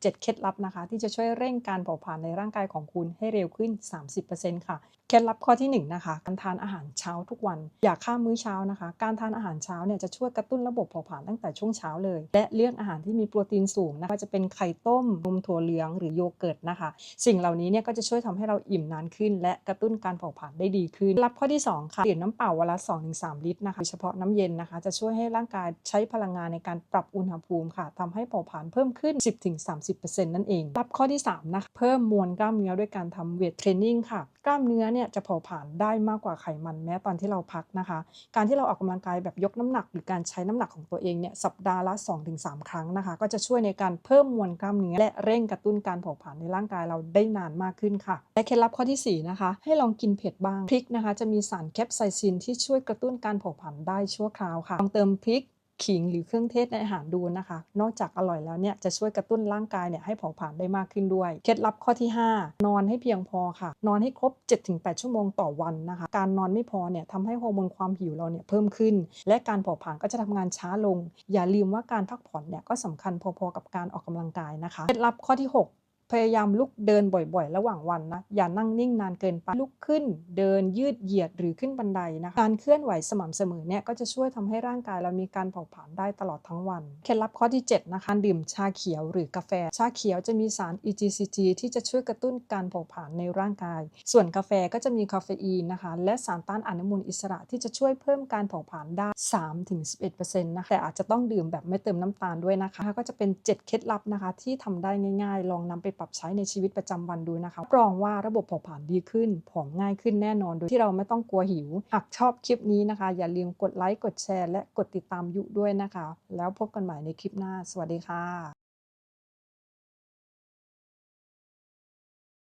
7 เคล็ดลับนะคะ ที่จะช่วยเร่งการเผาผลาญในร่างกายของคุณให้เร็วขึ้น 30%ค่ะ เคล็ดลับข้อที่ 1 นะคะ การทานอาหารเช้าทุกวัน อย่าข้ามมื้อเช้านะคะ การทานอาหารเช้าเนี่ยจะช่วยกระตุ้นระบบเผาผลาญตั้งแต่ช่วงเช้าเลย และเลือกอาหารที่มีโปรตีนสูงนะคะจะเป็นไข่ต้มนมถั่วเหลืองหรือโยเกิร์ตนะคะ สิ่งเหล่านี้เนี่ยก็จะช่วยทำให้เราอิ่มนานขึ้น และกระตุ้นการเผาผลาญได้ดีขึ้นเคล็ดลับข้อที่ 2 ค่ะดื่มน้ำเปล่าวันละ 2-3 ลิตรนะคะโดยเฉพาะน้ำเย็นนะคะ จะช่วยให้ร่างกายใช้พลังงานในการปรับอุณหภูมิค่ะทำให้เผาผลาญเพิ่มขึ้น 10-30%นั่นเองเคล็ดลับข้อที่3นะคะเพิ่มมวลกล้ามเนื้อด้วยการทำเวทเทรนนิ่งค่ะ กล้ามเนื้อเนี่ยจะเผาผลาญได้มากกว่าไขมันแม้ตอนที่เราพักนะคะ การที่เราออกกำลังกายแบบยกน้ำหนัก หรือการใช้น้ำหนักของตัวเองเนี่ยสัปดาห์ละ 2-3 ครั้งนะคะ ก็จะช่วยในการเพิ่มมวลกล้ามเนื้อและเร่งกระตุ้นการเผาผลาญในร่างกายเราได้นานมากขึ้นค่ะ และเคล็ดลับข้อที่ 4 นะคะ ให้ลองกินเผ็ดบ้างพริกนะคะ จะมีสารแคปไซซินที่ช่วยกระตุ้นการเผาผลาญได้ชั่วคราวค่ะลองเติมพริก ขิงหรือเครื่องเทศในอาหารดูนะคะ นอกจากอร่อยแล้วเนี่ยจะช่วยกระตุ้นร่างกายเนี่ยให้เผาผลาญได้มากขึ้นด้วย เคล็ดลับข้อที่ 5 นอนให้เพียงพอค่ะ นอนให้ครบ 7-8 ชั่วโมงต่อวันนะคะ การนอนไม่พอเนี่ยทำให้ฮอร์โมนความหิวเราเนี่ยเพิ่มขึ้น และการเผาผลาญก็จะทำงานช้าลง อย่าลืมว่าการพักผ่อนเนี่ยก็สำคัญพอๆกับการออกกำลังกายนะคะ เคล็ดลับข้อที่ 6 พยายามลุกเดินบ่อยๆ ระหว่างวันนะ อย่านั่งนิ่งนานเกินไป ลุกขึ้น เดินยืดเหยียดหรือขึ้นบันไดนะคะ การเคลื่อนไหวสม่ำเสมอเนี่ยก็จะช่วยทำให้ร่างกายเรามีการเผาผลาญได้ตลอดทั้งวัน เคล็ดลับข้อที่ 7 นะคะ ดื่มชาเขียวหรือกาแฟ ชาเขียวจะมีสาร EGCG ที่จะช่วยกระตุ้นการเผาผลาญในร่างกาย ส่วนกาแฟก็จะมีคาเฟอีนนะคะ และสารต้านอนุมูลอิสระที่จะช่วยเพิ่มการเผาผลาญได้ 3-11%นะคะ แต่อาจจะต้องดื่มแบบไม่เติมน้ำตาลด้วยนะคะ ก็จะเป็น 7 เคล็ดลับนะคะที่ทำได้ง่ายๆ ลองนำไปปรับใช้ในชีวิตประจำวันดูนะคะรับรองว่าระบบเผาผลาญดีขึ้นผอมง่ายขึ้นแน่นอนโดยที่เราไม่ต้องกลัวหิว หากชอบคลิปนี้นะคะ อย่าลืมกดไลค์กดแชร์ และกดติดตามยุด้วยนะคะ แล้วพบกันใหม่ในคลิปหน้า สวัสดีค่ะ